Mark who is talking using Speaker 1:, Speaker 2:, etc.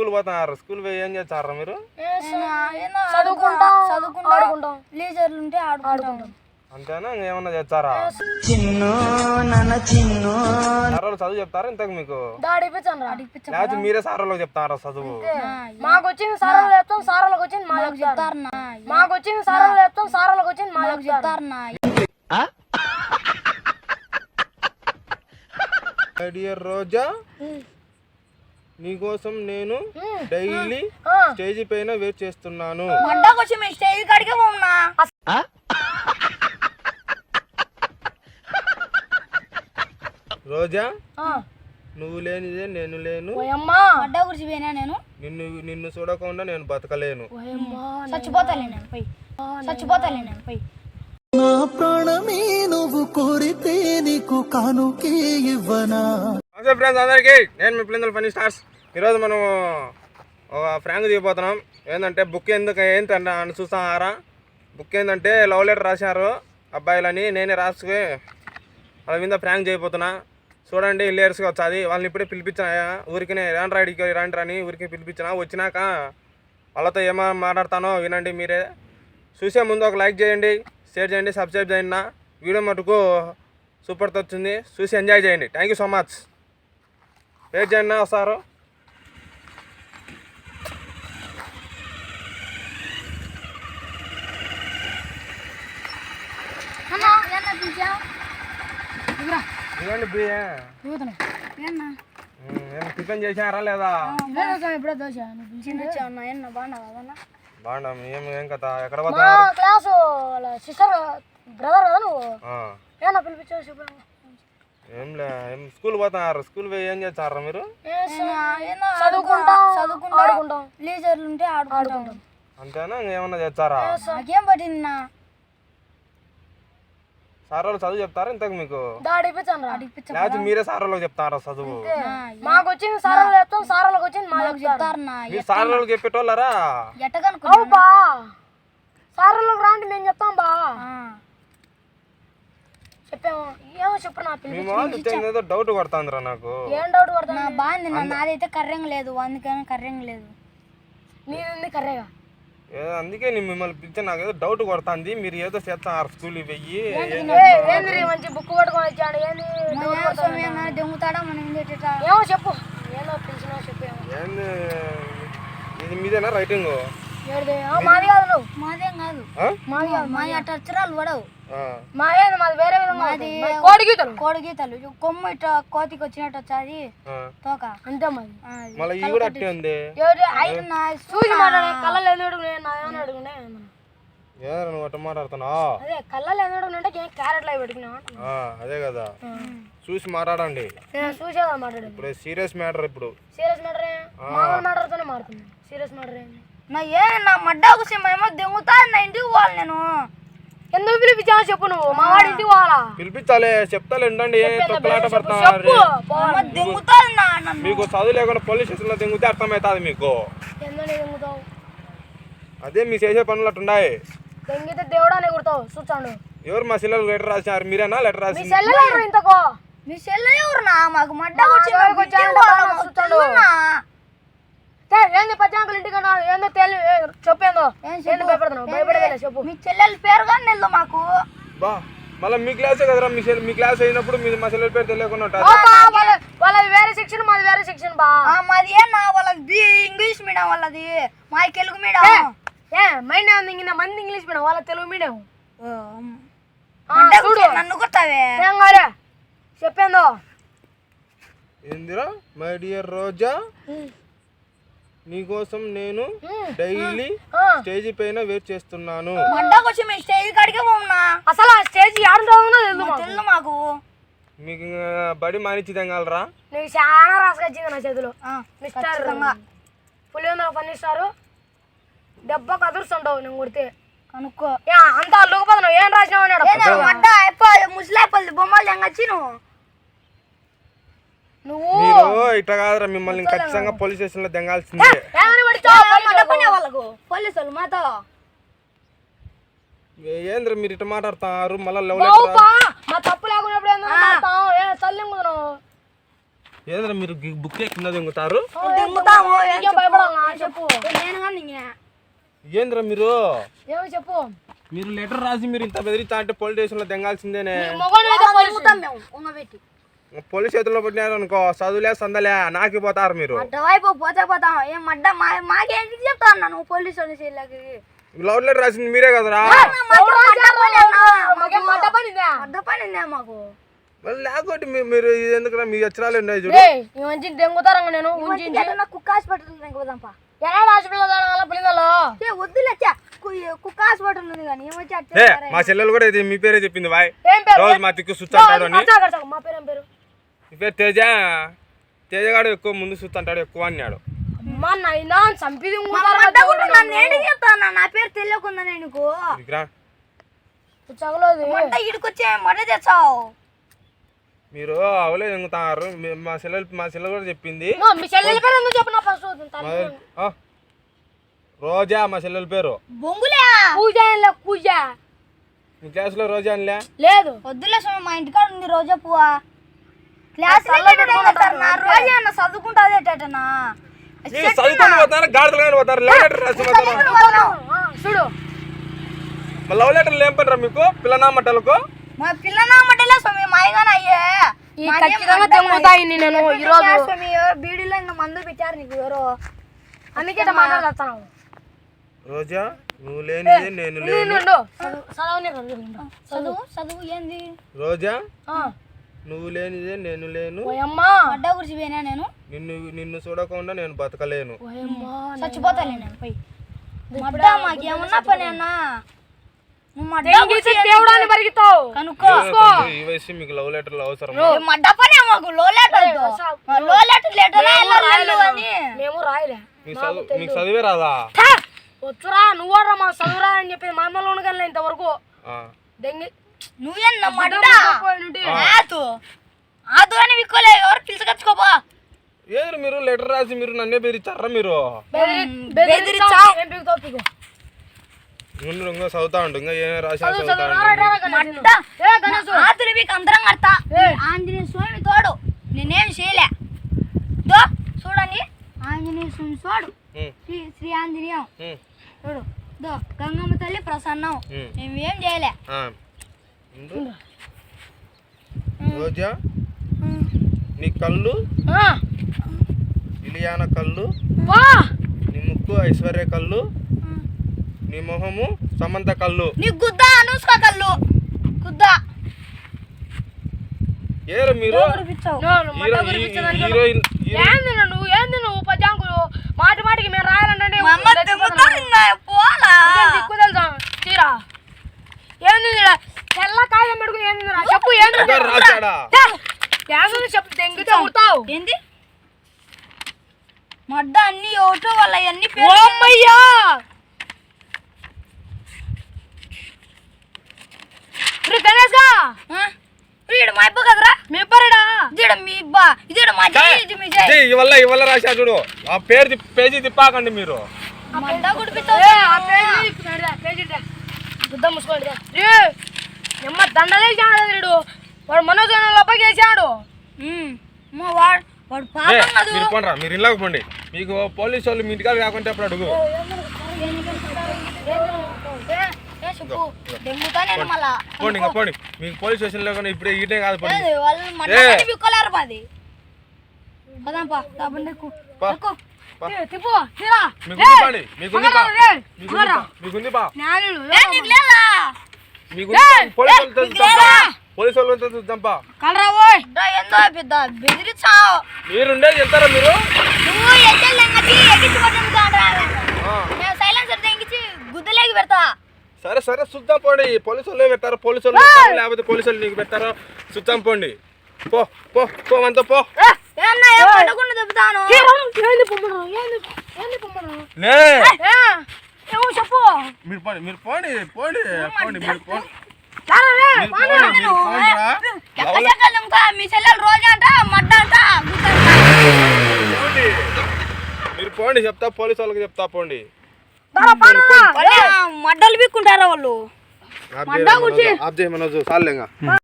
Speaker 1: School పోతున్నారు. School పోయి ఏం చేస్తారా మీరు?
Speaker 2: చదువుకుంటా చదువుకుంటా. ఆడుకుంటాం. లీజర్లు ఉంటే ఆడుకుంటాం.
Speaker 1: అంతేనా? ఇంకేమన్నా చేస్తారా? సార్ చదువు చెప్తారా ఇంతకు మీకు? లేకపోతే మీరే సార్ వాళ్ళకి చెప్తారా చదువు?
Speaker 2: మాకు వచ్చింది సారాలు చెప్తాం సారాలకు వచ్చింది మా చెప్తారు. మాకు వచ్చింది సారాలు చెప్తాం సారాలకు వచ్చింది మా చెప్తారు.
Speaker 1: My dear Roja? నీకోసం నేను డైలీ స్టేజ్ పైన వెయిట్ చేస్తున్నాను.
Speaker 2: అడ్డాకు వచ్చి మేము స్టేజ్ కాడికే పోమన్నా
Speaker 1: రోజా నువ్వు లేనిదే నేను లేను.
Speaker 2: అమ్మా అడ్డా గురించి పోయినా నేను?
Speaker 1: నిన్ను నిన్ను చూడకుండా నేను బతకలేను.
Speaker 2: చచ్చిపోతాలే నేను పోయి. చచ్చిపోతాలే నేను పోయి.
Speaker 3: నా ప్రాణమే నువ్వు కోరితే నీకు కానుకే ఇవ్వనా?
Speaker 1: నమస్తే ఫ్రెండ్స్ అందరికీ. నేను మీ పిల్లల పని స్టార్స్. ఈరోజు మనం ఒక ఫ్రాంక్ దిగిపోతున్నాం. ఏంటంటే బుక్ ఎందుకు ఏంటంటే అని చూస్తారా బుక్ ఏంటంటే లవ్ లెటర్ రాశారు అబ్బాయిలని నేనే రాసుకుని వాళ్ళ మీద ఫ్రాంక్ చేయబోతున్నా చూడండి లేయర్స్గా వచ్చాది. వాళ్ళని ఇప్పుడే పిలిపించిన ఊరికినే రాండ్రాయిడ్కి రాండ్రాని ఊరికే ఊరికి పిలిపించిన. వచ్చినాక వాళ్ళతో ఏమో మాట్లాడతానో వినండి మీరే. చూసే ముందు ఒక లైక్ చేయండి షేర్ చేయండి సబ్స్క్రైబ్ చేయండి నా వీడియో మటుకు సూపర్ వచ్చింది. చూసి ఎంజాయ్ చేయండి. Thank you so much. Wait చేయండి వస్తారు?
Speaker 2: అన్నా ఏమన్నా పిలిచా
Speaker 1: ఇవ్వండి బియ్య.
Speaker 2: ఏమన్నా?
Speaker 1: ఏం టిఫిన్ చేసినారా లేదా?
Speaker 2: దోశ
Speaker 1: బాగుండం ఏం ఏం కథ? ఎక్కడ
Speaker 2: క్లాసు సిస్టర్ బ్రదర్ కదా నువ్వు?
Speaker 1: ఆ,
Speaker 2: ఏమన్నా పిలిపించావు చెప్పు
Speaker 1: ఏం స్కూల్ పోతున్నారు? స్కూల్ పోయి ఏం చేస్తారా మీరు?
Speaker 2: చదువుకుంటా లీజర్లు ఉంటే ఆడుకుంటాం.
Speaker 1: అంతేనా? ఏమన్నా చేస్తారా?
Speaker 2: నాకేం పట్టింది నా?
Speaker 1: సార్ వాళ్ళు చదువు చెప్తారా ఇంతకు మీకు? లేకపోతే మీరే సార్ వాళ్ళకి చెప్తారా చదువు?
Speaker 2: మాకు వచ్చింది సారాలు చెప్తాం సారాలకు వచ్చింది మా చెప్తారు.
Speaker 1: మీరు సార్ వాళ్ళకి చెప్పేటోళ్ళరా?
Speaker 2: అవు బా సారాలకు రాండి మేము చెప్తాం బా. చెప్పాము. ఏమో చెప్పు నా
Speaker 1: మీ ఏదో డౌట్ కొడుతుందిరా నాకు.
Speaker 2: ఏం డౌట్ పడుతున్నా బాగుంది నాదైతే కర్రెంగ్ లేదు అందుకని కర్రెంగ్ లేదు. నీది కర్రేగా?
Speaker 1: ఏదో అందుకే నేను మిమ్మల్ని పిలిచి నాకు ఏదో డౌట్ కొడుతుంది మీరు ఏదో చేస్తున్నారు స్కూల్ వెయ్యి
Speaker 2: ఏంది రీ మంచి బుక్ పట్టుకొని వచ్చాడు? ఏంది దొంగతాడా? మనం ఏమో చెప్పు. ఏమో పిలిచినా చెప్పేమో
Speaker 1: ఏంది? ఇది మీదేనా రైటింగ్?
Speaker 2: ఆ, మాది కాదు మాదేం కాదు. మాది కాదు మాది అట్ట అక్షరాలు పడవు. మా ఏంది మాది వేరే విధంగా మాది కోడి గీతలు? కోడి గీతలు. కొమ్మ ఇట్ట కోతికి వచ్చినట్టు వచ్చాది. తోక. అంతే మాది
Speaker 1: మళ్ళీ ఈ కూడా అట్టే ఉంది.
Speaker 2: ఎవరి ఐదు నా చూసి మాట్లాడే కళ్ళలు ఎందుకు అడుగునే నా ఏమైనా అడుగునే
Speaker 1: ఏదో నువ్వు అట్ట మాట్లాడుతున్నావు?
Speaker 2: అదే కళ్ళలు ఎందుకు అడుగునంటే క్యారెట్లు అవి పెట్టుకున్నా
Speaker 1: అదే కదా. చూసి మాట్లాడండి.
Speaker 2: నేను
Speaker 1: ఇప్పుడు సీరియస్ మ్యాటర్ ఇప్పుడు.
Speaker 2: Serious matter? మామూలు మ్యాటర్తోనే సీరియస్ మ్యాటర్? ఏంది నా ఏ నా మడ్డాకు ఏమో దెంగుతా నా ఇంటికి పోవాలి నేను. ఎందుకు పిలిపించావు చెప్పు నువ్వు? మా వాడి ఇంటికి పోవాలా?
Speaker 1: పిలిపించాలే చెప్తాలే ఉండండి. తొక్కలాట పడుతున్నారు
Speaker 2: నా
Speaker 1: మీకు చదువు లేకుండా పోలీస్ స్టేషన్లో దింగితే అర్థమవుతుంది మీకు. అదే మీ చేసే పనులు అట్టున్నాయి
Speaker 2: దెంగితే దేవుడానే కుడతావు చూచాడు
Speaker 1: ఎవరు మా పిల్లలు లెటర్ రాసినారు? మీరేనా లెటర్ రాసి
Speaker 2: చెల్లెలు ఇంతకో? మీ చెల్లె ఎవరునా మాకు మడ్డాకు ఏంది పద్యాంకులు ఇంటికన్నా ఏందో తెలి చెప్పేందో ఏంది భయపడుతున్నావు భయపడేదే చెప్పు మీ చెల్లెల పేరు కానీ నిల్లు మాకు.
Speaker 1: బా మళ్ళీ మీ క్లాసే కదరా మీ మీ క్లాస్ అయినప్పుడు మీ మా చెల్లెల పేరు తెలియకుండా
Speaker 2: వాళ్ళది వేరే సెక్షన్ మాది వేరే సెక్షన్ బా. మాది ఏనా వాళ్ళది? ఇంగ్లీష్ మీడియం వాళ్ళది. మా తెలుగు మీడియం ఏ ఉంది ఇంగిన మంది ఇంగ్లీష్ మీడియం వాళ్ళ తెలుగు మీడియం చూడు. నన్ను కొట్టావే చెప్పేందో.
Speaker 1: ఏందిరా మై డియర్ రోజా? నీకోసం నేను డైలీ స్టేజ్ పైన వెయిట్ చేస్తున్నాను.
Speaker 2: అడ్డాకు వచ్చి మేము స్టేజ్ కాడికే పోమన్నా. అసలు ఆ స్టేజ్ తెలుసు మాకు.
Speaker 1: మీకు. బడి మానిచ్చి తెంగాలరా
Speaker 2: నీకు చాలా రాసుకొచ్చింది నా చేతిలో. మిస్టర్ పులిహోర పండిస్తారు దెబ్బ కదురుస్తుంటావు నేను కొడితే. కనుక్కో. అంత అల్లుకుపోతున్నావు ఏం రాసినావు అన్నాడు ముసలాపల్లి బొమ్మలు తెంగచ్చి నువ్వు నువ్వు?
Speaker 1: మీరు ఇట్లా కాదురా మిమ్మల్ని ఖచ్చితంగా పోలీస్ స్టేషన్లో దెంగాల్సిందే
Speaker 2: పోలీసులు మాతో.
Speaker 1: ఏంద్ర మీరు ఇట్లా మాట్లాడుతున్నారు? మళ్ళీ
Speaker 2: మా తప్పు లేకున్నప్పుడు తల్లి
Speaker 1: ఏంద్రా మీరు బుక్ కింద దింగుతారు?
Speaker 2: చెప్పు
Speaker 1: ఏంద్రా మీరు?
Speaker 2: ఏమో చెప్పు?
Speaker 1: మీరు లెటర్ రాసి మీరు ఇంత బెదిరిస్తా అంటే పోలీస్ స్టేషన్లో దింగాల్సిందేనే.
Speaker 2: దింగుతాం మేము ఉన్నబెట్టి
Speaker 1: పోలీస్ చేతుల్లో పట్టినారు అనుకో చదువులే సందలే నాకి పోతారు మీరు.
Speaker 2: అడ్డవైపు పోతే పోతాం. ఏం అడ్డ మా మాకేం చెప్తా అన్నా నువ్వు పోలీసు వాళ్ళకి
Speaker 1: లవ్ లెటర్ రాసింది మీరే కదరా?
Speaker 2: మాకు
Speaker 1: లేకపోతే మీ- మీరు ఇది ఎందుకురా? మీ అక్షరాలు ఉన్నాయి చూడు.
Speaker 2: ఈ మంచి దెంగుతారంగ నేను ఉంచి కుక్క హాస్పిటల్ దెంగుదాంపా ఎలా హాస్పిటల్ పిల్లలు? వద్దులే కుక్క హాస్పిటల్ ఉంది కానీ ఏమొచ్చి
Speaker 1: ఏ మా చెల్లెలు కూడా ఇది మీ పేరే చెప్పింది బాయ్.
Speaker 2: ఏం పేరు?
Speaker 1: రోజు మా తిక్కు సుత్త అంటాడు అని.
Speaker 2: మా పేరు పేరు?
Speaker 1: పేరు తేజ. తేజగాడు ఎక్కువ ముందు సుత్తంటాడు ఎక్కువ అన్నాడు.
Speaker 2: మా నైనా చంపిది నేను చెప్తాను నా పేరు తెలియకుండా నేను
Speaker 1: ఇదిరా,
Speaker 2: చగలేదు ఇడికొచ్చే మొట్ట తెచ్చావు.
Speaker 1: మీరు అవలే ఎంగుతారు మీ- మా చెల్లెలు మా చెల్లెలు కూడా చెప్పింది.
Speaker 2: మీ చెల్లెల పేరు ఎందుకు చెప్పిన ఫస్ట్
Speaker 1: మా- ఆ, రోజా మా చెల్లెల పేరు.
Speaker 2: బొంగులే. పూజ పూజ.
Speaker 1: మీ క్లాస్లో రోజా అనిలే
Speaker 2: లేదు. వద్దులే మా ఇంటికాడ ఉంది రోజా పువ్వా. క్లాస్ రోజా ఎటనా
Speaker 1: మీరు చదువుకొని పోతారు గాడిదలు పోతారు? లవ్ లెటర్ రాసి పోతారు?
Speaker 2: చూడు.
Speaker 1: మా లవ్ లెటర్లు ఏం పడరా మీకు? పిల్లనామట్టలకు
Speaker 2: మా పిల్లనా మటలే స్వామి మాయగానే అయ్యే. ఖచ్చితంగా తెమ్ముతాయి నేను ఈరోజు. స్వామి? ఎవరు బీడీలో ఇంకా మందు పెట్టారు నీకు ఎవరో? అందుకే ఇట్లా మాట్లాడతాను
Speaker 1: రోజా నువ్వు లేనిదే నేను లేను.
Speaker 2: చదువు చదువు ఏంది?
Speaker 1: రోజా నువ్వు లేనిదే నేను లేను.
Speaker 2: ఓయమ్మా. అడ్డ గురించి పోయినా నేను?
Speaker 1: నిన్ను నిన్ను చూడకుండా నేను బతకలేను.
Speaker 2: చచ్చిపోతాలే నేను. పోయి. మడ్డ మాకేమన్నా పని అన్నా? నువ్వు మడ్డ దేవుడు అని పరిగెత్తావు కనుక్కో.
Speaker 1: ఏదో తండ్రి, ఈ వయసు మీకు లవ్ లెటర్లు అవసరం
Speaker 2: మడ్డ పని మాకు లో లెటర్లో లెటర్ లెటర్ అని. మేము రాయలే.
Speaker 1: మీకు చదువు రాదా?
Speaker 2: వచ్చురా నువ్వు రా మా చదువురా అని చెప్పి మా అమ్మలో ఉండగలను ఇంతవరకు. దెంగి నువ్వేనా మడ్డ ఆతు ఆతు అని విక్కోలే ఎవరు పిలుచుకొచ్చుకోపో
Speaker 1: ఏది మీరు లెటర్ రాసి మీరు నన్నే బెదిరిస్తారా మీరు?
Speaker 2: బెదిరించా
Speaker 1: ముందు ఇంకా చదువుతా ఉండు ఇంకా ఏం రాసి చదువుతా ఉండు.
Speaker 2: ఆతులు మీకు అందరం కడతా. ఆంజనేయ స్వామి తోడు. నేనేం చేయలే. దో చూడండి. ఆంజనేయ స్వామి తోడు. శ్రీ శ్రీ ఆంజనేయం. చూడు దో గంగమ్మ తల్లి ప్రసన్నం. మేమేం చేయలే.
Speaker 1: ఆ. ఉండు. రోజా నీ కళ్ళు ఇలియాన కళ్ళు
Speaker 2: వా.
Speaker 1: నీ ముక్కు ఐశ్వర్య కళ్ళు నీ మొహము సమంత కళ్ళు.
Speaker 2: నీ గుద్ద అనుష్క కళ్ళు. గుద్ద.
Speaker 1: ఏరు మీరు? హీరోయిన్ హీరో-
Speaker 2: ఏంది నువ్వు? ఏంది నువ్వు? పద్యాంకులు మాటి మాటికి మేము రాయాలంటే దిక్కు తెలుసా తీరా ఏంది ఈడ? తెల్ల కాయం పెట్టుకుని ఏంది రా? చెప్పు ఏంది రా?
Speaker 1: ఎవరు రాశాడా
Speaker 2: ఏంది చెప్పు దెంగి చదువుతావు ఏంది మడ్డ అన్ని ఒకటో వాళ్ళ అన్ని ఓమ్మయ్యా గణేష్గా! వీడు మా ఇబ్బ కదరా? మీ ఇబ్బరేడా ఇదిడ మీ ఇబ్బ ఇదిడ మా జై ఇది మీ జై
Speaker 1: ఇదే ఇవల్ల ఇవల్ల రాశా చూడు. ఆ పేరు పేజీ తిప్పాకండి మీరు.
Speaker 2: మూసుకోండి దండలేసాడు వీడు. వాడు మనోజన లోపలికి వేసాడు వాడు
Speaker 1: మీరు పోండ్రా మీరు ఇళ్ళకి పోండి. మీకు పోలీసు వాళ్ళు మీ ఇంటికాడ అప్పుడు అడుగు. పోండి. ఇంకా పోండి. మీకు పోలీస్ స్టేషన్ ఇప్పుడే ఈటే కాదు పోండి. మీకుంది పా మీకుంది పా. పోలీసు వాళ్ళతో చూద్దాం పా. పోలీసు వాళ్ళతో చూద్దాం పా.
Speaker 2: కలరా ఓయ్. పెద్ద బెదిరించావు.
Speaker 1: మీరు
Speaker 2: నువ్వు ఎద్దెలు ఎంగటి ఎక్కించి పట్టుకుంటా
Speaker 1: ఆ,
Speaker 2: నేను సైలెన్సర్ తెంగిచ్చి గుద్దలేకి పెడతా.
Speaker 1: సరే సరే చూద్దాం పోండి. పోలీసు వాళ్ళే పెట్టారు పోలీసు వాళ్ళు పెట్టారు, లేకపోతే పోలీసు వాళ్ళు నీకు పెట్టారో చూద్దాం పోండి. పో పో పో అంతా పో.
Speaker 2: ఏమన్నా ఏం పండుకుండా చెప్తాను ఏంది పొమ్మను ఏంది ఏంది పొమ్మను
Speaker 1: లే.
Speaker 2: ఏమో చెప్పు.
Speaker 1: మీరు పోండి మీరు పోండి పోండి పోండి మీరు పోండి.
Speaker 2: మీ చెల్లెలు రోజు అంట మడ్డ అంట
Speaker 1: పోండి మీరు పోండి చెప్తా పోలీసు వాళ్ళకి చెప్తా పోండి
Speaker 2: మడ్డలు బిక్కుంటారా వాళ్ళు
Speaker 1: ఆప్ చాలు ఇంకా